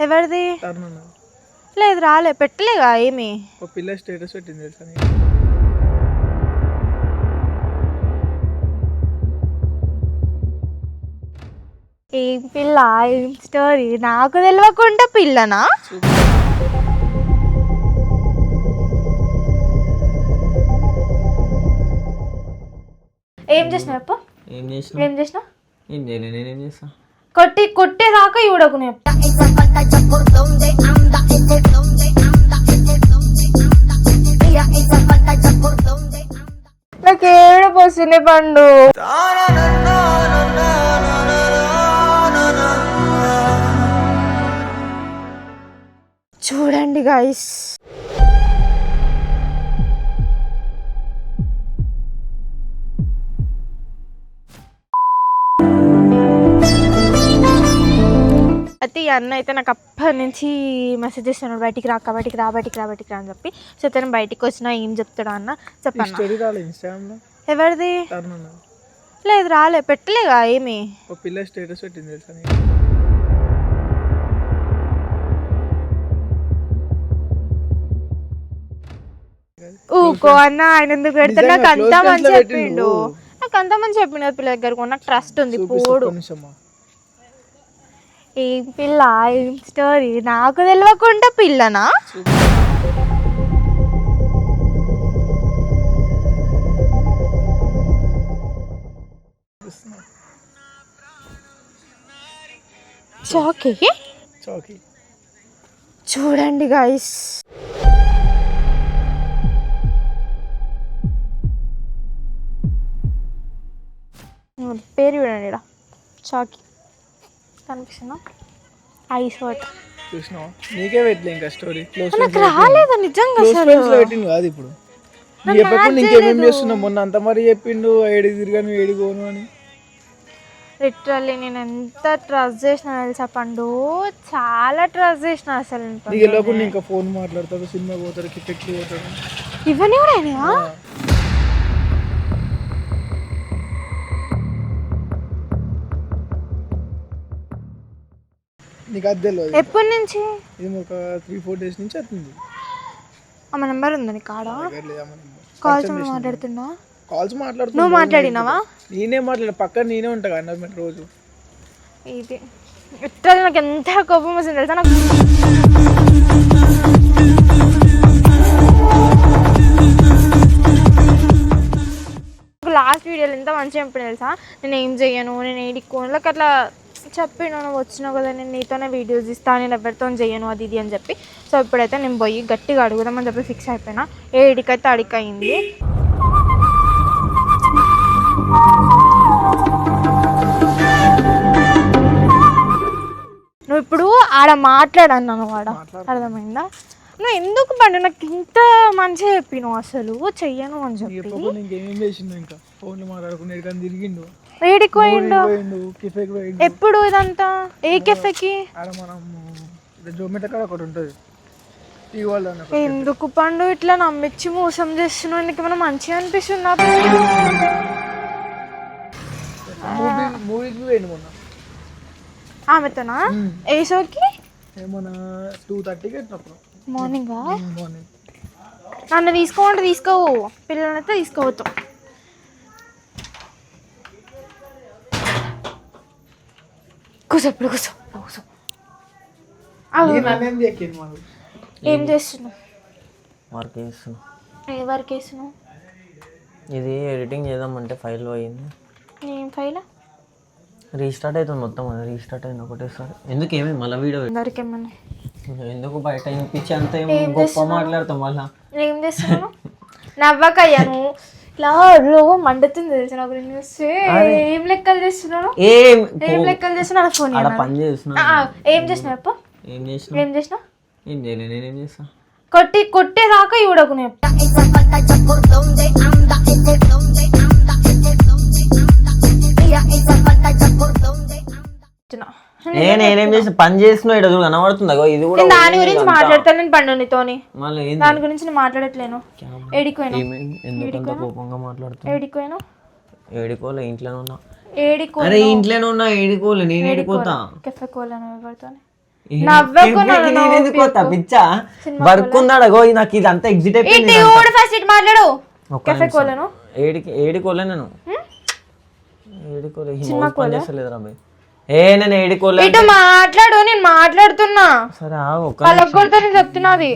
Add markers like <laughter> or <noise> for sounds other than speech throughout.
ఎవరిది. లేదు రాలే. పెట్టలేగా ఏమి? ఒక పిల్ల స్టేటస్ పెట్టింది తెలుసా నీకు? ఏం పిల్ల ఏం స్టోరీ నాకు తెలియకుండా పిల్లనా? ఏం చేసినావు అప్ప ఏం చేసిన ఏం చేసినా ఏం చేయలే నేనేం చేస్తా? కొట్టి కొట్టేదాకా చూడకు నేను. నాకు ఏడు పోస్తుంది పండు? చూడండి గాయస్ అయితే ఈ అన్న అయితే నాకు అప్పటి నుంచి మెసేజ్ చేస్తున్నాడు బయటికి రాక బయటికి రా బయటికి రా బయటికి రా అని చెప్పి. సో తను బయటికి వచ్చినా ఏం చెప్తాడు అన్న ఇన్స్టాగ్రామ్లో ఎవరిది. లేదు రాలే పెట్టలేగా ఏమి? పిల్ల స్టేటస్ పెట్టింది తెలుసా? ఊకో అన్న ఆయన ఎందుకు పెడతాడు నిజంగా నాకు అంతా మంచి. చెప్పిండు. నాకు అంతా మంచి చెప్పిండు పిల్ల దగ్గరకు నాకు ట్రస్ట్ ఉంది పోడు. ఏం పిల్ల ఏం స్టోరీ? నాకు తెలియకుండా పిల్లనా? చాకి చౌకీ చూడండి గాయస్ పేరు చూడండి ఇక్కడ చాకి ఐస్ చూసినావా? నీకే పెట్టలే ఇంకా స్టోరీ క్లోజ్ నాకు రాలేదు నిజంగా ఫ్రెండ్స్ పెట్టింది కాదు ఇప్పుడు. ఇంకేమేం చేస్తున్నావు? మొన్న అంత మరి చెప్పిండు ఏడికి తిరిగాను ఏడిగోను అని. లిటరల్లీ నేను ఎంత ట్రస్ట్ చేసిన తెలుసా పండు? చాలా ట్రస్ట్ చేసిన అసలు నీకు వెళ్ళకుండా ఇంకా ఫోన్ మాట్లాడతాడు సినిమా పోతాడు కిట్టెక్కి పోతాడు. ఇవన్నీ కూడా అయినాయా? నీకు అది తెలియదు ఎప్పటి నుంచి? ఇది ఒక త్రీ ఫోర్ డేస్ నుంచి వస్తుంది ఆమె నెంబర్ ఉందా నీ కాడ కాల్స్ కాల్స్ మాట్లాడుతున్నా మాట్లాడుతున్నా నువ్వు మాట్లాడినావా? నేనే మాట్లాడ పక్కన నేనే ఉంటా అన్నమాట రోజు. ఇది. ఎట్లా నాకు ఎంత కోపం వస్తుంది తెలుసా నాకు? లాస్ట్ వీడియోలో ఎంత మంచిగా చెప్పిన తెలుసా? నేను ఏం చెయ్యను? నేను ఏడి కోన్లకు అట్లా చెప్పిన నువ్వు వచ్చినావు కదా నేను నీతోనే వీడియోస్ ఇస్తా నేను ఎవరితో చెయ్యను అది ఇది అని చెప్పి. సో ఇప్పుడైతే నేను పోయి గట్టిగా అడుగుదామని చెప్పి ఫిక్స్ అయిపోయినా. ఏడికైతే అడిగయింది నువ్వు ఇప్పుడు ఆడ మాట్లాడన్నాను వాడ. అర్థమైందా? నువ్వు ఎందుకు పండు నాకు ఇంత మంచిగా చెప్పినావు అసలు. చెయ్యను అని చెప్పి. వేడికి పోయిండు ఎప్పుడు ఇదంతా? ఏ కెఫెకి? మనం. ఎందుకు పండు ఇట్లా నమ్మించి మోసం చేస్తున్నావు? నీకు ఏమైనా మంచిగా అనిపిస్తుందా మొన్న. ఆమెతోనా? ఏ షోకి? టూ థర్టీకి వచ్చినప్పుడు మార్నింగ్ మార్నింగ్ నన్ను తీసుకోమంటే తీసుకోవు. పిల్లలైతే తీసుకోవద్దు. కూర్చో ఇప్పుడు కూర్చో కూర్చో ఏం చేస్తున్నావు వర్క్ చేస్తున్నా ఏ వర్క్ వేస్తున్నావు ఇది ఎడిటింగ్ చేద్దామంటే ఫైల్ పోయింది ఏం ఫైల్ రీస్టార్ట్ అవుతుంది మొత్తం అది రీస్టార్ట్ అయింది ఒకటేసారి ఎందుకు ఏమి మళ్ళీ వీడియో అందరికి ఏమన్నా? ఎందుకు బయట వినిపించి అంత ఏం గొప్ప మాట్లాడతాం మళ్ళా? ఏం చేస్తున్నావు? నవ్వకయ్యా నువ్వు. <laughs> ఇట్లా మండుతుంది తెలిసి నాకు నేను చూస్తే ఏం లెక్కలు చేస్తున్నాను ఏం? ఏం లెక్కలు చేస్తున్నా ఫోన్ పని చేస్తున్నా. ఏం చేసినావు అప్ప ఏం చేసిన ఏం చేసినా ఏం చేయలే నేనేం చేస్తా? కొట్టి కొట్టేదాకా చూడకు నేను. చెప్తున్నా. నేను నేనేం చేసిన పని చేసిన ఇక్కడ చూడు కనబడుతుంది? అగో ఇది కూడా నేను దాని గురించి మాట్లాడతాను నేను పండు నీతోని మళ్ళీ ఏంది? దాని గురించి నేను మాట్లాడట్లేను. ఏడికోయినా ఏమైంది ఎందుకంత కోపంగా మాట్లాడుతున్నా ఏడికోయినా ఏడికోలే ఇంట్లోనే ఉన్నా. ఏడికో అరే ఇంట్లోనే ఉన్నా ఏడికోలే నేను ఏడిపోతా. కెఫే కోలను ఎవరితోనే. నేను పిచ్చా? వర్క్ ఉందాడ? గో నాకు ఇది అంతా ఎగ్జిట్ అయిపోయింది ఊడు ఫస్ట్ ఇటు మాట్లాడు. ఒక్క కెఫే కోలను. ఏడికి ఏడికోలే నేను. ఏడికోలే ఈ మౌత్ పని చేస్తలేదు రాబాయ్ ఏ నేను ఏడికోలే ఇటు మాట్లాడు నేను మాట్లాడుతున్నా. సరే ఆగు ఒక్క పలకొడితే నేను చెప్తున్నది.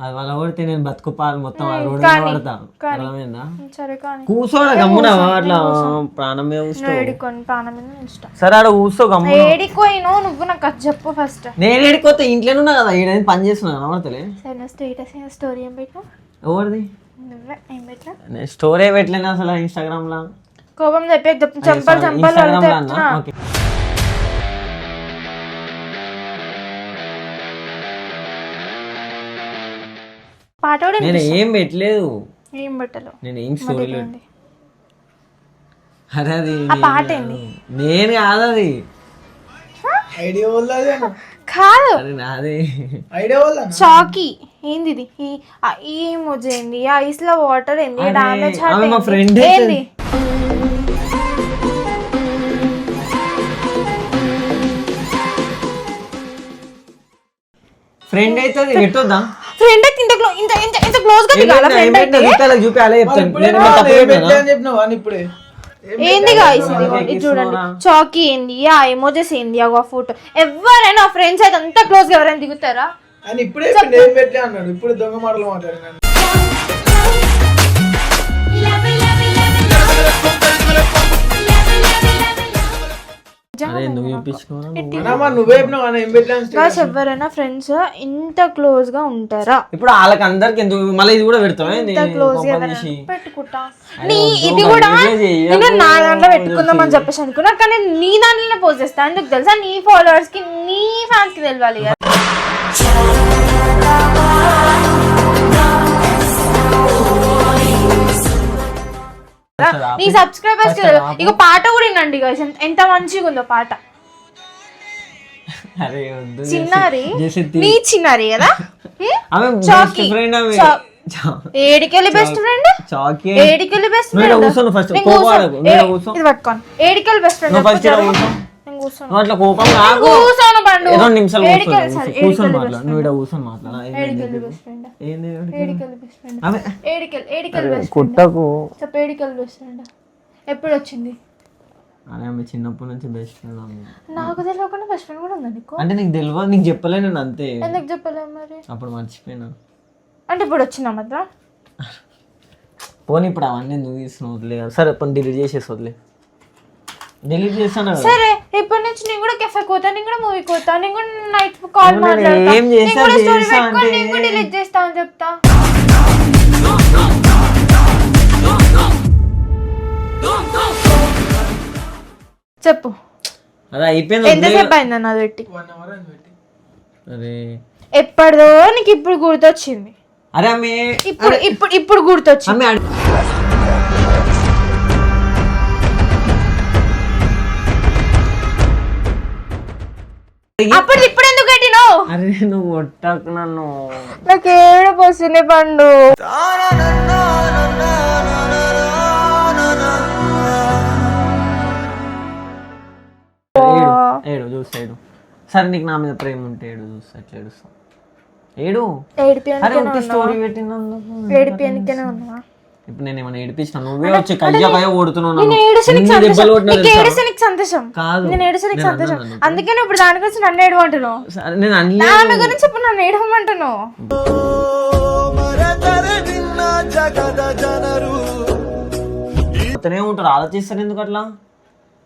అది వాళ్ళ కొడితే నేను బతుకు పాలు మొత్తం ఆ రోడ్డు మీద పడతా అర్థమైందా? సరే కానీ. కూర్చోడ గమ్మున అట్లా ప్రాణం మీద కూర్చో ఏడికొని ప్రాణం మీద నేను ఇష్టం. సరే ఆడ కూర్చో గమ్ము ఏడికోయినో నువ్వు నాకు అది చెప్పు ఫస్ట్ నేను ఏడిపోతే ఇంట్లోనే ఉన్నా కదా ఈడ పని చేస్తున్నా కనబడతలే సరే స్టేటస్ స్టోరీ ఏం పెట్టు ఎవరిది? నువ్వే ఏం పెట్టా నేను స్టోరీ పెట్టలేను అసలు ఇన్స్టాగ్రామ్ లా. కోపం చెప్పే చంపలు చంపలు కూడా నేను ఏం పెట్టలేదు. ఏం పెట్టలు. నేను ఏం స్టోరీ ఏంది? అరే అది ఆ పాట ఏంది నేను కాదు అది. ఐడియా వల్ల కాదు. అది నాది. ఐడియా వల్ల చాకీ. ఏంది ఇది? ఈ emoji ఏంది? ఆ ఐస్లో వాటర్ ఏంది? డామేజ్ మా హార్ట్ friend అయితే. ఏంది? ఫ్రెండ్ అయితే అది పెట్టొద్దా? ఫ్రెండ్ అయితే ఇంత క్లో- ఇంత ఇంత ఇంత క్లోజ్గా దిగాల ఫ్రెండ్ అయితే? చూపి అలా చెప్తాను. నేను ఏమైనా తప్పు అని చెప్పినావా? ఇప్పుడే ఏంది గాయస్ ఇది ఇది చూడండి. చాకీ ఏంది? ఆ ఎమోజెస్ ఏంది? ఆ ఫోటో ఎవరైనా ఫ్రెండ్స్ అయితే అంత క్లోజ్గా ఎవరైనా దిగుతారా? అని ఇప్పుడే చెప్పిండు, ఏం పెట్టలే అన్నాడు. ఇప్పుడు దొంగ మాటలు మాట్లాడినాను ఎవరైనా ఫ్రెండ్స్ ఇంత క్లోజ్గా ఉంటారా? ఇప్పుడు వాళ్ళకి అందరికి ఎందుకు? మళ్ళీ ఇది కూడా పెడతావా? ఏంది? ఇంత క్లోజ్గా పెట్టుకుంటా. నీ ఇది కూడా నేను నా దాంట్లో పెట్టుకుందాం అని చెప్పేసి అనుకున్నా కానీ నీ దాంట్లోనే పోస్ట్ చేస్తా. ఎందుకు తెలుసా? నీ ఫాలోవర్స్కి నీ ఫ్యాన్స్కి తెలియాలి కదా? నీ సబ్స్క్రైబర్స్ ఇక పాట కూడా వినండి. ఎంత- మంచిగా ఉందో పాట. చిన్నారి? నీ చిన్నారి కదా? <laughs> ఏడికెళ్ళి బెస్ట్ ఫ్రెండ్ ఏడికెళ్ళి బెస్ట్ ఫ్రెండ్. ఇది పట్టుకోను ఏడికెళ్ళి బెస్ట్ ఫ్రెండ్ నువ్వు అట్లా కోపం కూర్చోను పండు. ఏదో నిమిషాలు కూర్చొని మాట్లాడు. నువ్వు ఇక్కడ కూర్చొని మాట్లాడు. ఏంది ఏడికెళ్ళి బెస్ట్ ఆమె. కుట్టకు. చెప్పు ఏడికెళ్ళి బెస్ట్ ఫ్రెండ్ ఎప్పుడు వచ్చింది అరే ఆమె చిన్నప్పటి నుంచి బెస్ట్ ఫ్రెండ్ ఆమె. నాకు తెలియకుండా బెస్ట్ ఫ్రెండ్ కూడా ఉందా నీకు? అంటే నీకు తెలియదు నీకు చెప్పలే నేను అంతే. ఎందుకు చెప్పలేము మరి? అప్పుడు మర్చిపోయినా. అంటే ఇప్పుడు వచ్చిందా మాత్రం? పోనీ ఇప్పుడు అవన్నీ నువ్వు తీసుకుని వదిలే. సరే పని డిలీట్ చేసేసి వదిలే. డిలీట్ చేస్తాను. సరే ఇప్పటి నుంచి నేను కూడా కెఫే కోతా నేను కూడా మూవీ కోతా నేను కూడా నైట్ కాల్ మాట్లాడతా. ఏం నేను చేస్తా, కూడా స్టోరీ చేస్తా పెట్టుకొని అంటే- నేను కూడా డిలీట్ చేస్తా అని చెప్తా. చెప్పు. అదే అయిపోయింది. ఎంతసేపు పెట్టి? అరే. ఎప్పటిదో నీకు ఇప్పుడు గుర్తొచ్చింది. అరే ఇప్పుడు ఇప్పుడు ఇప్పుడు గుర్తొచ్చింది. అప్పుడు ఇప్పుడు ఎందుకు పెట్టినావు అరే నువ్వు కొట్టకు నన్ను. నాకు ఏడు పోస్తుంది పండు? ఏడు. చూస్తా ఏడు. సరే నీకు నా మీద ప్రేమ ఉంటే ఏడు చూస్తా ఏడుస్తా ఏడు? అరే స్టోరీ పెట్టినందుకు. ఏడిపియానికేనే ఉన్నావా? ఇప్పుడు నేను ఏమైనా ఏడిపించిన నువ్వే వచ్చి కయ్య కయ్య ఓడుతున్నావు నేను సంతోషం. నీకు సంతోషం. కాదు. నేను సంతోషం. అందుకే నువ్వు ఇప్పుడు దాని గురించి నన్ను ఏడు అంటున్నావు సరే, నేను అన్ని ఆమె గురించి ఇప్పుడు నన్ను ఏడవమంటున్నావు అతనే ఉంటారు ఆలోచిస్తారు ఎందుకు అట్లా?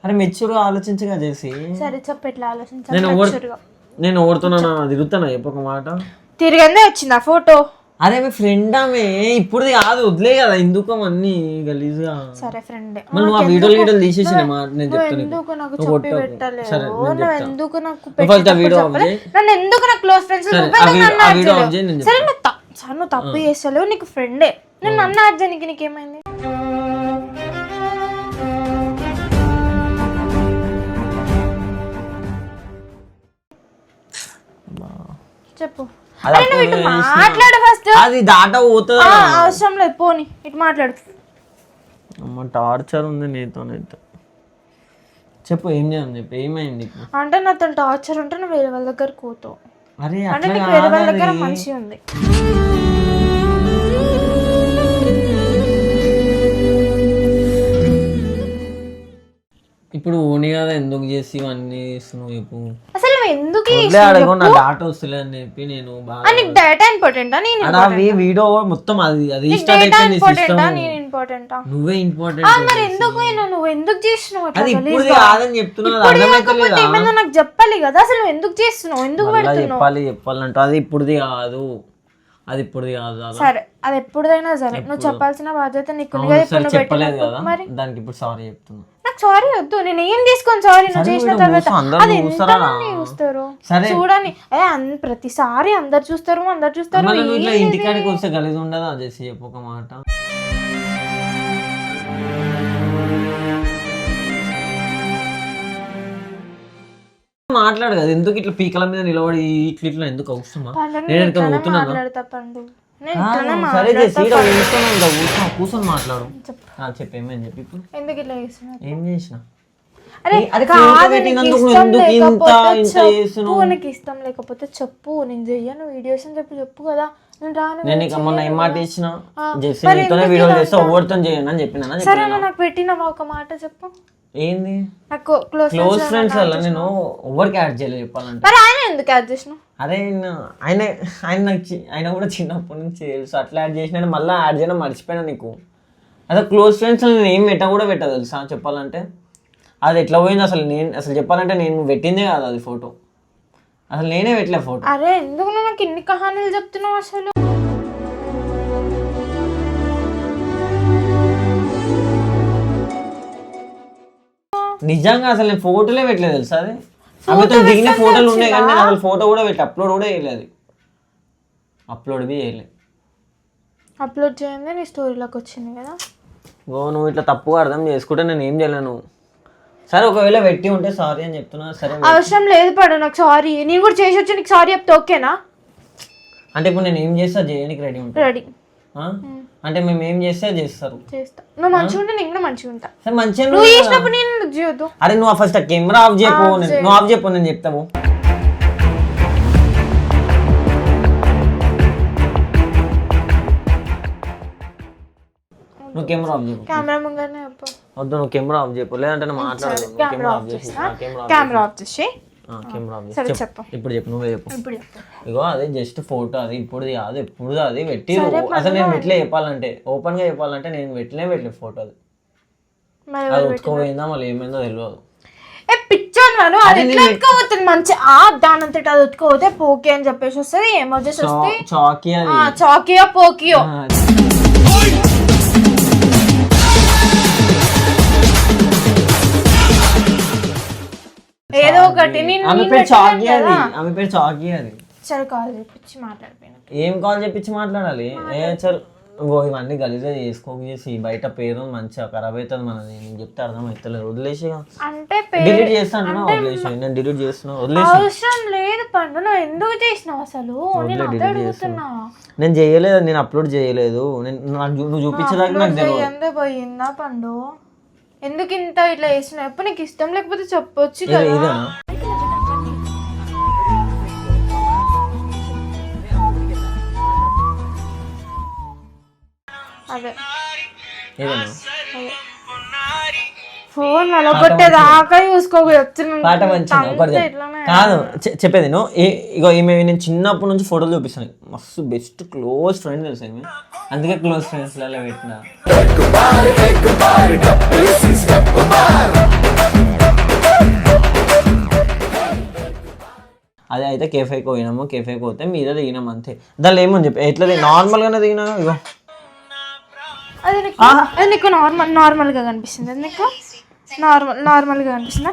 అరే మెచ్యూర్గా ఆలోచించగా చేసి సరే చెప్పు ఎట్లా ఆలోచించాలి? నేను ఓడుతున్నానా? తిరుగుతానా చెప్పొక మాట. తిరిగిందే వచ్చింది ఫోటో? అరే మీ ఫ్రెండ్ ఆమె ఇప్పుడు కాదు వదిలే కదా ఎందుకు అన్నీ గలీజ్గా. సరే ఫ్రెండ్ నువ్వు ఆ వీడియోలు వీడియోలు తీసేసిన మా నేను చెప్తాను. ఎందుకు నాకు చెప్పి నువ్వు. ఎందుకు నాకు వీడియో. నన్ను ఎందుకు నా క్లోజ్ ఫ్రెండ్స్ సరే, నువ్వే ఆ వీడియో- ఆఫ్. చేయి, నేను సరే నువ్వు త- సరే నువ్వు తప్పు చేస్తలేవు నీకు ఫ్రెండే నేను నన్ను చేయడానికి నీకేమైంది? చెప్పు. మాట్లాడు ఫస్ట్ అది దాట పోతుంది అవసరం లేదు పోని. ఇటు మాట్లాడు. అమ్మ టార్చర్ ఉంది నీతోనైతే. చెప్పు ఏం చేయాలి చెప్పు ఏమైంది అంటే నాతో టార్చర్ ఉంటే నువ్వు వేరే వాళ్ళ దగ్గర కూతావు. అరే అంటే నీకు వేరే వాళ్ళ దగ్గర. మంచి ఉంది. ఇప్పుడు ఓని కదా ఎందుకు చేసి ఇవన్నీ చేస్తున్నావు చెప్పు. అసలు ఎందుకు డాటా అని చెప్పి నేను నీకు డేటా ఇంపార్టెంటా నేను అడా అవి వీడియో మొత్తం అది అది డేటా అయిపోయింది ఇంపార్టెంటా సిస్టమ్ నేను ఇంపార్టెంటా నువ్వే ఇంపార్టెంట్ మరి ఎందుకు నువ్వు ఎందుకు చేస్తున్నావు? అట్లా అది? ఇప్పుడు కాదని చెప్తున్నా అర్థమైతలేదా? నాకు చెప్పాలి కదా అసలు ఎందుకు చేస్తున్నావు? ఎందుకు పెడుతున్నావు? చెప్పాలి చెప్పాలంటే అది ఇప్పుడుది కాదు. అది ఇప్పుడుది కాదు. సరే అది ఎప్పుడైనా సరే. నువ్వు చెప్పాల్సిన బాధ్యత నీకు చెప్పలేదు కదా. మరి. దానికి ఇప్పుడు సారీ చెప్తున్నా. సారీ వద్దు. నేను ఏం తీసుకోను సారీ నువ్వు చేసిన తర్వాత అది? ఎంతమంది చూస్తారు? చూడని అదే ప్రతిసారి అందరు చూస్తారు అందరు చూస్తారు. ఇట్లా ఇంటికాడికి? వస్తే గలీజ్ ఉండదా చేసి చెప్పు ఒక మాట. మాట్లాడు కదా ఎందుకు ఇట్లా పీకల మీద నిలబడి ఇట్లా ఇట్లా ఎందుకు పండు, నేను పోతున్నాను? సరే. కూర్చొని ఇంకా కూర్చో కూర్చొని మాట్లాడు. చెప్పు. ఆ, చెప్పు ఏమని చెప్పి ఇప్పుడు. ఎందుకు ఇట్లా చేస్తున్నావు? ఏం చేసిన? అరే అది కాదు ఫోటో నీకు పెట్టినందుకు ఇష్టం లేకపోతే చెప్పు. నేను చెయ్యను వీడియోస్ అని చెప్పి చెప్పు కదా. నేను రాను నేను ఇక మొన్న ఏం మాట ఇచ్చిన ఆ, చేసి మరి నీతోనే ఎందుకు వీడియో ఇలా చేస్తే ఎవరితో చేయను అని చెప్పినా సరే నాకు పెట్టినవా ఒక మాట చెప్పు. ఏంది? క్లోజ్ ఫ్రెండ్స్ వల్ల నేను ఎవరికి యాడ్ చేయలేదు చెప్పాలంటే. మరి ఆయన ఎందుకు యాడ్ చేసినావు? అరే ఆయన ఆయన నాకు ఆయన కూడా చిన్నప్పటి నుంచి తెలుసు. అట్లా యాడ్ చేసిన మళ్ళీ యాడ్ చేయడం మర్చిపోయినా నీకు. అదే క్లోజ్ ఫ్రెండ్స్ నేను ఏం పెట్ట కూడా పెట్ట తెలుసా చెప్పాలంటే? అది ఎట్లా పోయింది అసలు నేను అసలు చెప్పాలంటే నేను పెట్టిందే కాదు అది ఫోటో అసలు నేనే పెట్టలే ఫోటో అరే ఎందుకు నాకు ఇన్ని కహానీలు చెప్తున్నావు అసలు? నిజంగా అసలు నేను ఫోటోలే పెట్టలేదు తెలుసా అది? ఆమెతో దిగిన ఫోటోలు ఉన్నాయి కానీ నేను అసలు ఫోటో కూడా పెట్టి అప్లోడ్ కూడా చేయలేదు అప్లోడ్ బి చేయలేదు. అప్లోడ్ చేయండి నీ స్టోరీలోకి వచ్చింది కదా? ఓ నువ్వు ఇట్లా తప్పుగా అర్థం చేసుకుంటే నేను ఏం చేయలేను సరే ఒకవేళ పెట్టి ఉంటే సారీ అని చెప్తున్నా సరే అవసరం లేదు పడు నాకు సారీ నేను కూడా చేసి వచ్చి నీకు సారీ చెప్తే ఓకేనా? అంటే ఇప్పుడు నేను ఏం చేస్తా? చేయడానికి రెడీ ఉంటా? రెడీ? అంటే మేము ఏం చేస్తే చేస్తారు. చేస్తా. నువ్వు మంచిగా ఉంటే నేను మంచిగా ఉంటా సరే మంచిగా నువ్వు చేసినప్పుడు నేను చేయొద్దు? అరే నువ్వు ఫస్ట్ ఆ కెమెరా ఆఫ్ చేయకు నువ్వు ఆఫ్ చెప్పు నేను చెప్తావు నువ్వు కెమెరా ఆఫ్ చెప్పు కెమెరా ముంగనే వద్దు నువ్వు కెమెరా ఆఫ్ చెప్పు లేదంటే నేను మాట్లాడదు కెమెరా ఆఫ్ చేస్తా కెమెరా కెమెరా ఆఫ్ చేసి కెమెరా సరే చెప్పు. ఇప్పుడు చెప్పు నువ్వే చెప్పు. ఇప్పుడు చెప్పు. ఇగో అదే జస్ట్ ఫోటో అది ఇప్పుడు కాదు ఎప్పుడు అది పెట్టి అసలు నేను పెట్టలే చెప్పాలంటే ఓపెన్గా చెప్పాలంటే నేను పెట్టలే పెట్టలే ఫోటో అది. అది ఉతుకోపోయిందా మళ్ళీ ఏమైందో తెలియదు ఏ పిచ్చోన్ వాడు అది ఎట్లా ఉతుకోపోతుంది మంచి ఆ దాని అంతటా అది ఉతుకోపోతే పోకే అని చెప్పేసి వస్తుంది ఎమర్జెన్సీ వస్తే చాకీ అది. ఆ, చాకియో పోకియో? ఏదో ఒకటి. ఆమె పేరు చాకీ అది. ఆమె పేరు చాకీ అది. సరే కాల్ చేపించి మాట్లాడిపోయినా ఏం కాల్ చెప్పించి మాట్లాడాలి? ఏ చల్. ఓ ఇవన్నీ గలీజా చేసుకోక చేసి బయట పేరు మంచిగా ఖరాబ్ అవుతుంది మనది. నేను చెప్తే అర్థం అవుతలేదు వదిలేసి అంటే డిలీట్ చేస్తా అంటున్నా వదిలేసి. నేను డిలీట్ చేస్తున్నా వదిలేసి. అవసరం లేదు పండు. నువ్వు ఎందుకు చేసినావు అసలు? నేను అదే అడుగుతున్నా. నేను చేయలేదు నేను అప్లోడ్ చేయలేదు. నేను నువ్వు చూపించేదాకా నాకు తెలియదు. పోయిందా పండు? ఎందుకు ఇంత ఇట్లా చేసినావు ఎప్పుడు నీకు ఇష్టం లేకపోతే చెప్పొచ్చు కదా. అదే. ఇదేనా ఫోన్ నలగొట్టేదాకా చూసుకోకు పాట మంచిది ఒకటి కాదు చె- చెప్పేది నువ్వు ఏ- ఇగో ఈమె నేను చిన్నప్పటి నుంచి ఫోటోలు చూపిస్తాను. మస్తు బెస్ట్ క్లోజ్ ఫ్రెండ్ తెలుసు ఈమె? అందుకే క్లోజ్ ఫ్రెండ్స్లలో పెట్టిన. అదే అయితే కేఫేకి పోయినాము. కేఫేకి పోతే మీద దిగినాం అంతే. దానిలో ఏమని చెప్పి? ఎట్లా నార్మల్గానే దిగినా ఇగో. అది నీకు అది నీకు నార్మల్ నార్మల్గా కనిపిస్తుంది. అది నీకు? నార్మల్ నార్మల్గా కనిపిస్తుందా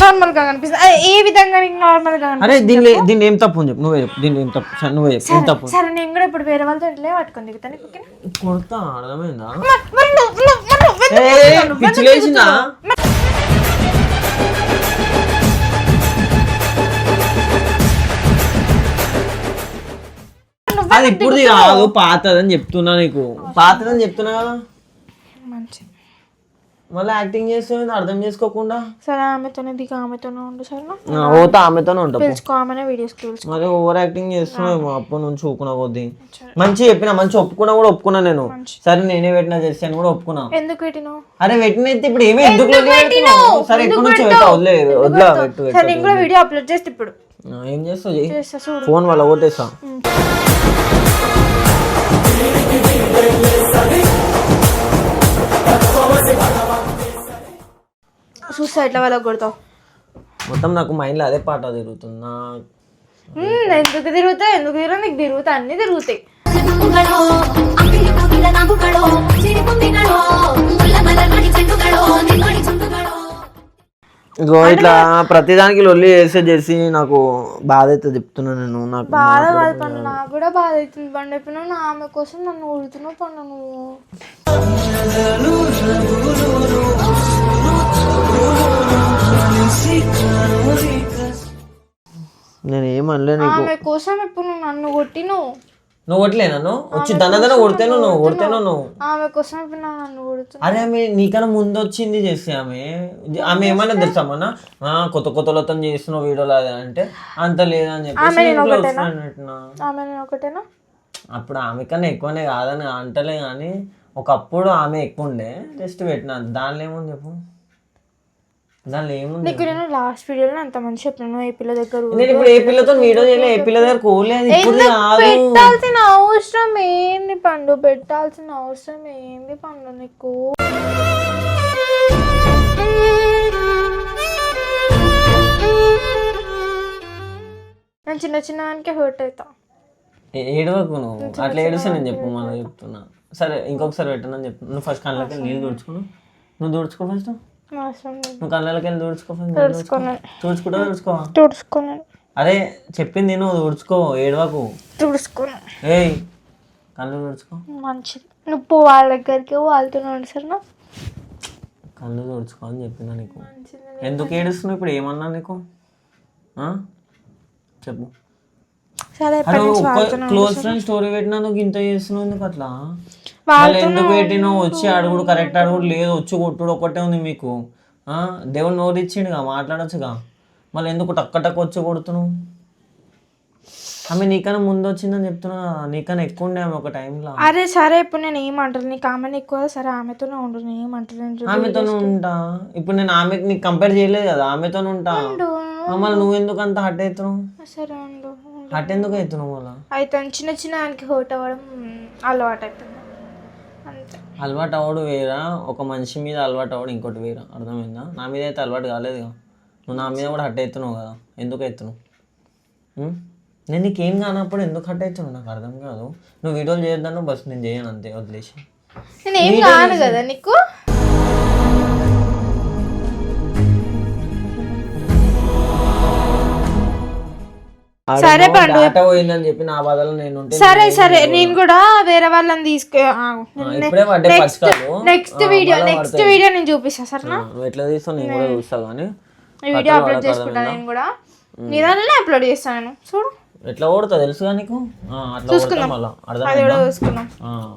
నార్మల్గా కనిపిస్తుంది ఏ విధంగా నీకు నార్మల్గా అరే దీనిలో దీనిలో ఏం తప్పు చెప్పు నువ్వే చెప్పు దీనిలో ఏం తప్పు సరే, నువ్వే చెప్పు ఏం తప్పు సరే నేను కూడా ఇప్పుడు వేరే వాళ్ళతో ఇట్లే పట్టుకొని దిగుతాను ఓకేనా? కొడతా అర్థమైందా మరి- మరి నువ్వు- నువ్వు- మరి నువ్వు ఎందుకు ఏయ్, దిగుతావు? నువ్వు పిచ్చి ఎందుకు లేచిందా? దిగుతావు? అది ఇప్పుడు కాదు పాతదని చెప్తున్నా నీకు పాతదని చెప్తున్నా కదా మంచి మళ్ళీ యాక్టింగ్ చేస్తుంది అర్థం చేసుకోకుండా సరే ఆమెతోనే దిగ ఆమెతోనే ఉండు సరేనా ఆ, పోతా ఆమెతోనే ఉంటా. పిలుచుకో ఆమెనే వీడియోస్ పిలుచుకో మరి ఓవర్ యాక్టింగ్ చేస్తున్నావు అప్పటి నుంచి ఊకున్నా కొద్ది మంచి చెప్పిన మంచి ఒప్పుకున్నా కూడా ఒప్పుకున్నా నేను సరే నేనే పెట్టినా చేస్తాను కూడా ఒప్పుకున్నా ఎందుకు పెట్టినావు అరే పెట్టిన అయితే ఇప్పుడు ఏమి ఎందుకు? సరే ఎప్పటి నుంచి పెట్టా వదిలే వదిలే పెట్టు పెట్టు. సరే నేను కూడా వీడియో అప్లోడ్ చేస్తే ఇప్పుడు ఆ, ఏం చేస్తావు ఫోన్ వాళ్ళ ఓటేసా చూస్తా ఎట్లా వాళ్ళకి కొడతావు మొత్తం నాకు మైండ్లో అదే పాట తిరుగుతుంది నా మ్మ్, ఎందుకు తిరుగుతాయి ఎందుకు తిరుగుతా నీకు తిరుగుతా అన్ని తిరుగుతాయి ಗಳು ಅಂಗಡಿ ಕೋಗಿಲ ನಾಗುಗಳು ಸಿರಿ ಕುಂಬಿಗಳು ಮುಲ್ಲ ಮಲ ನೋಡಿ ಚೆಂಡುಗಳು ನಿನ್ನೊಡಿ ಚುಂಡುಗಳು ఇగో ఇట్లా ప్రతిదానికి లొల్లి చేసే చేసి నాకు బాధ అయితే చెప్తున్నా నేను నాకు బాధ కాదు పండు నాకు కూడా బాధ అవుతుంది పండు ఎప్పుడు నా ఆమె కోసం నన్ను ఊడుతున్నావు పండు నువ్వు నేను ఏమనలే నీకు. ఆమె కోసం ఇప్పుడు నువ్వు నన్ను కొట్టినావు నువ్వు కొట్టలే నన్ను? వచ్చి దన్నదన కొడితేను నువ్వు? కొడితేను నువ్వు? ఆమె కోసం ఇప్పుడు నువ్వు నన్ను కొడుతున్నావు? అరే ఆమె నీకన్నా ముందు వచ్చింది చేసి ఆమె. ఆమె ఏమన్నా తెలుసా మొన్న? ఆ, కొత్త కొత్తలతో చేస్తున్నావు వీడియోలు అది అంటే అంత లేదని చెప్పేసి నేను అంటున్నా. ఆమె నేను ఒకటేనా? అప్పుడు ఆమె కన్నా ఎక్కువనే కాదని అంటలే కానీ ఒకప్పుడు ఆమె ఎక్కువ ఉండే. జస్ట్ పెట్టిన. దానిలో ఏముంది చెప్పు? దానిలో ఏముంది? నీకు నేను లాస్ట్ వీడియోలో అంత మంచి చెప్పినాను ఏ పిల్ల దగ్గర ఊరు. నేను ఇప్పుడు ఏ పిల్లతో వీడియో చేయలే ఏ పిల్ల దగ్గర కోలేదు ఇప్పుడు కాదు పెట్టాల్సిన అవసరం ఏంది పండు? పెట్టాల్సిన అవసరం ఏంది పండు నీకు? నేను చిన్న చిన్న దానికే హర్ట్ అవుతా ఏడవకు నువ్వు. అట్లా ఏడుస్తే నేను చెప్పు మళ్ళీ చెప్తున్నా. సరే ఇంకొకసారి పెట్టనని చెప్తున్నా నువ్వు ఫస్ట్ కళ్ళకి నీళ్ళు తుడుచుకును నువ్వు తుడుచుకో ఫస్ట్ నువ్వు కళ్ళకి వెళ్ళి తుడుచుకో ఫస్ట్ తుడుచుకున్నాను తుడుచుకుంటా తుడుచుకో తుడుచుకున్నాను అరే చెప్పింది నువ్వు తుడుచుకో ఏడవకు. తుడుచుకున్నాను ఏయ్ కళ్ళు తుడుచుకో. మంచిది. నువ్వు వాళ్ళ దగ్గరికి వాళ్ళతో సరేనా? కళ్ళు తుడుచుకో అని చెప్పినా నీకు. ఎందుకు ఏడుస్తున్నావు ఇప్పుడు? ఏమన్నా నీకు? చెప్పు. సరే క్లోజ్ ఫ్రెండ్ స్టోరీ పెట్టినా నువ్వు ఇంత చేస్తున్నావు ఎందుకు అట్లా? మళ్ళీ ఎందుకు పెట్టినావు? వచ్చి అడుగుడు కరెక్ట్ అడుగుడు లేదు. వచ్చి కొట్టుడు ఒక్కటే ఉంది మీకు. ఆ? దేవుడు నోరు ఇచ్చిండుగా మాట్లాడొచ్చుగా. మళ్ళీ ఎందుకు టక్క టక్క వచ్చి కొడుతున్నావు? ఆమె నీకన్నా ముందు వచ్చిందని చెప్తున్నా. నీకన్నా ఎక్కువ ఉండే ఆమె ఒక టైంలో. అరే సరే ఇప్పుడు నేను ఏమంటారు నీకు ఆమెను ఎక్కువ సరే ఆమెతోనే ఉండు. నేను ఆమెతోనే ఉంటా. ఇప్పుడు నేను ఆమెకి నీకు కంపేర్ చేయలేదు కదా ఆమెతోనే ఉంటా. మళ్ళీ నువ్వు ఎందుకు అంత హట్ అవుతున్నావు సరే హట్ ఎందుకు అవుతున్నావు మళ్ళీ? అయితే చిన్న చిన్న దానికి హర్ట్ అవ్వడం అలవాటు అంతే అలవాటు అవ్వడు వేరా ఒక మనిషి మీద అలవాటు అవ్వడు ఇంకోటి వేరా. అర్థమైందా? నా మీద అయితే అలవాటు కాలేదుగా. నువ్వు నా మీద కూడా హట్ అవుతున్నావు కదా. ఎందుకు అవుతున్నావు? నేను నీకేం కానప్పుడు ఎందుకు హట్ అవుతున్నావు నాకు అర్థం కాదు. నువ్వు వీడియోలు చేయొద్దాను బస్ నేను చేయను అంతే వదిలేసి నేను ఏం కాను కదా నీకు? సరే పండు. పోయిందని చెప్పి నా బాధలో నేను సరే సరే. నేను కూడా వేరే వాళ్ళని తీసుకు నెక్స్ట్ వీడియో నెక్స్ట్ వీడియో నేను చూపిస్తా సరేనా? ఎట్లా తీస్తావు? నేను కూడా చూస్తా కానీ వీడియో అప్లోడ్ చేసుకుంటా నేను కూడా. నీ దానిలోనే అప్లోడ్ చేస్తాను చూడు. ఎట్లా ఓడుతా తెలుసుగా నీకు? అది కూడా చూసుకున్నాం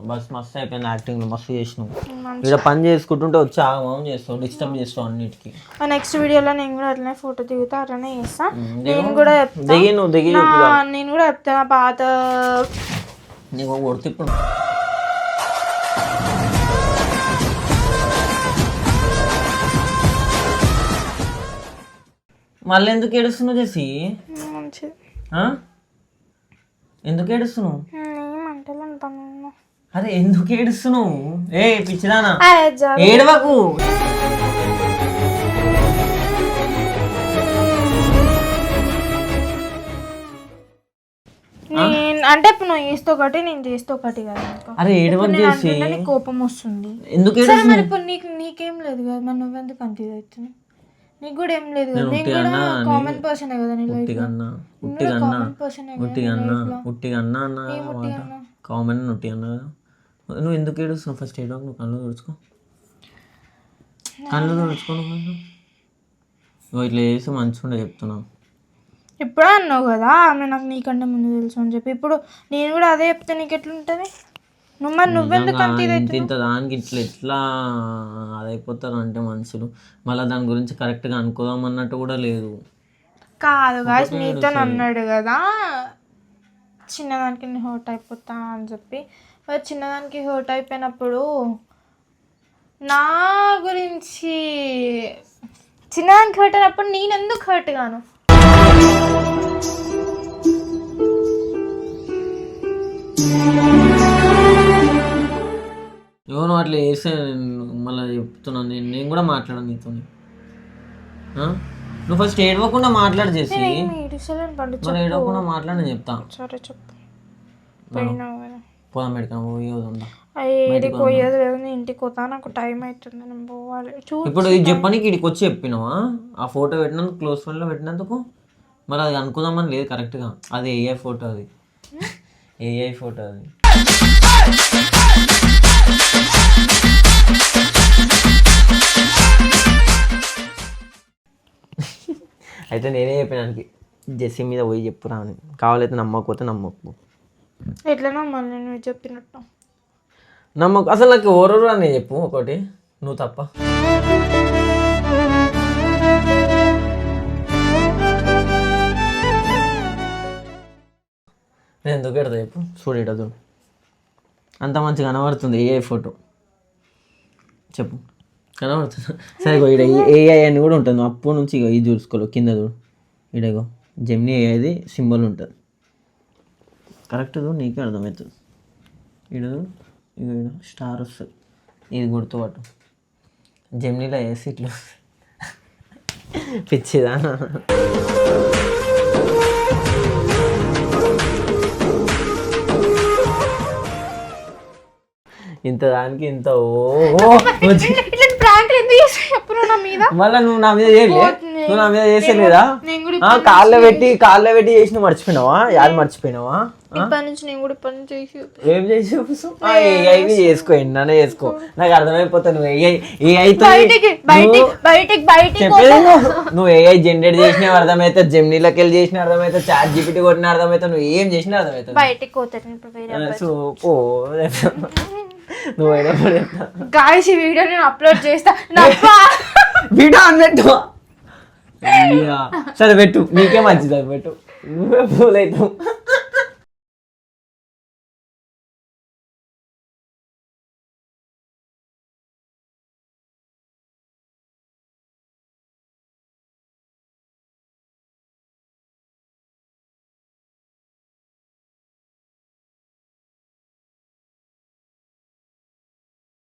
బస్ మస్తు అయిపోయింది యాక్టింగ్ మస్తు చేసినావు. ఇక్కడ పని చేసుకుంటుంటే వచ్చి ఆగమం చేస్తావు డిస్టర్బ్ చేస్తావు అన్నిటికీ. నెక్స్ట్ వీడియోలో నేను కూడా అట్లనే ఫోటో దిగుతా అట్లనే చేస్తా. నేను కూడా దిగి నువ్వు దిగి నేను కూడా చెప్తా నా పాత నీకు కొడుతు ఇప్పుడు. మళ్ళీ ఎందుకు ఏడుస్తున్నావు చేసి మంచిది. ఆ? ఎందుకు ఏడుస్తున్నావు? అరే ఎందుకు ఏడుస్తున్నావు? ఏ పిచ్చిదానా? ఏడవకు. నేను అంటే ఇప్పుడు నువ్వు చేస్తే ఒకటి నేను చేస్తే ఒకటి కదా. అరే ఏడవకు నేను చేసి. కోపం వస్తుంది. ఎందుకు మరి ఇప్పుడు నీకు నీకేం లేదు కదా మరి నువ్వెందుకు కన్ఫ్యూజ్ అవుతున్నావు? నీకు కూడా ఏం లేదు నేను కూడా కామన్ పర్సన్ కదా నీ లైఫ్ ఉట్టిగా అన్నా ఉట్టిగా అన్నా కామన్ పర్సన్ ఉట్టిగా అన్నా ఉట్టిగా అన్నా మాట కామన్ ఉట్టి అన్నా కదా. నువ్వు ఎందుకు ఏడుస్తున్నావు? ఫస్ట్ ఏడవకు నువ్వు కళ్ళు తుడుచుకో. కళ్ళు తుడుచుకో నువ్వు కళ్ళు. నువ్వు ఇట్లా చేసి మంచిగా చెప్తున్నావు. ఇప్పుడే అన్నావు కదా ఆమె నాకు నీకంటే ముందు తెలుసు అని చెప్పి. ఇప్పుడు నేను కూడా అదే చెప్తే నీకు ఎట్లుంటుంది? నువ్వు మరి నువ్వెందుకు అంత ఇది ఇంత దానికి ఇట్లా ఎట్లా అదైపోతారు అంటే మనుషులు. మళ్ళీ దాని గురించి కరెక్ట్గా అనుకోదాం అన్నట్టు కూడా లేదు. కాదు గాయస్ మీతో అన్నాడు కదా చిన్నదానికి నేను హర్ట్ అయిపోతా అని చెప్పి. మరి చిన్నదానికి హర్ట్ అయిపోయినప్పుడు నా గురించి చిన్నదానికి హర్ట్ అయినప్పుడు నేను ఎందుకు హర్ట్ గాను? ఎవరు అట్లా చేస్తే మళ్ళీ చెప్తున్నాను నేను నేను కూడా మాట్లాడను నీతో నువ్వు ఫస్ట్ ఏడవకుండా మాట్లాడు చేసి మరి ఏడవకుండా మాట్లాడని చెప్తా. సరే చెప్పు. పోదాం ఏడికి పోయేది లేదు నేను ఇంటికి పోతా నాకు టైం అవుతుంది నేను పోవాలి. ఇప్పుడు ఇది చెప్పడానికి ఇక్కడికి వచ్చి చెప్పినావా? ఆ ఫోటో పెట్టినందుకు క్లోజ్ ఫ్రెండ్లో పెట్టినందుకు? మరి అది అనుకుందామని లేదు కరెక్ట్గా. అది ఏఐ ఫోటో అది. ఏఐ ఫోటో అది. అయితే నేనే చెప్పినానికి జెస్సీ మీద పోయి చెప్పురా అని. కావాలైతే నమ్మకపోతే నమ్మకు. ఎట్లనో మళ్ళీ నువ్వు చెప్పినట్టు. నమ్మకు. అసలు నాకు ఎవరెవరు అని చెప్పు ఒకటి. నువ్వు తప్ప. నేను ఎందుకు పెడతా చెప్పు? చూడు ఇట చూడు. అంత మంచిగా కనబడుతుంది ఏఐ ఫోటో. చెప్పు. కనబడుతుంది? సరే ఇక్కడ ఈడ ఏఐ అని కూడా ఉంటుంది. అప్పటి నుంచి ఇగో ఇది చూసుకోలేవు కింద చూడు. ఇడగో జెమ్ని ఏఐది సింబల్ ఉంటుంది. కరెక్ట్ నీకే అర్థమవుతుంది. ఈడ ఇగో ఈడ స్టార్ వస్తుంది. ఇది గుర్తుపట్టు జెమ్నీలో వేసి ఇట్లా పిచ్చిదా ఇంత దానికి ఇంత ఓ మళ్ళీ నువ్వు నా మీద చేయలే. నువ్వు నా మీద చేసేలేదా కాళ్ళ పెట్టి కాళ్ళ పెట్టి చేసిన మర్చిపోయినావా? యాది మర్చిపోయినావా? ఏం చేసి చేసుకో ఎన్ననే చేసుకో. నాకు అర్థమైపోతా నువ్వు ఏఐ బయటికి చెప్పేది నువ్వు. ఏఐ జనరేట్ చేసిన అర్థమైతే జెమ్నీలోకి వెళ్ళి చేసిన అర్థమైతే చాట్ జీపీటీ కొట్టిన అర్థమైతే నువ్వు ఏం చేసినా అర్థమవుతుంది బయటికి పోతాను సో పో <laughs> నువ్వు అయినా పడి చెప్తా. గాయస్ ఈ వీడియో నేను అప్లోడ్ చేస్తా. నవ్వా <laughs> వీడియో అని పెట్టు. అయ్యా. సరే పెట్టు. నీకే మంచిది అది పెట్టు. నువ్వే ఫూల్ అవుతావు.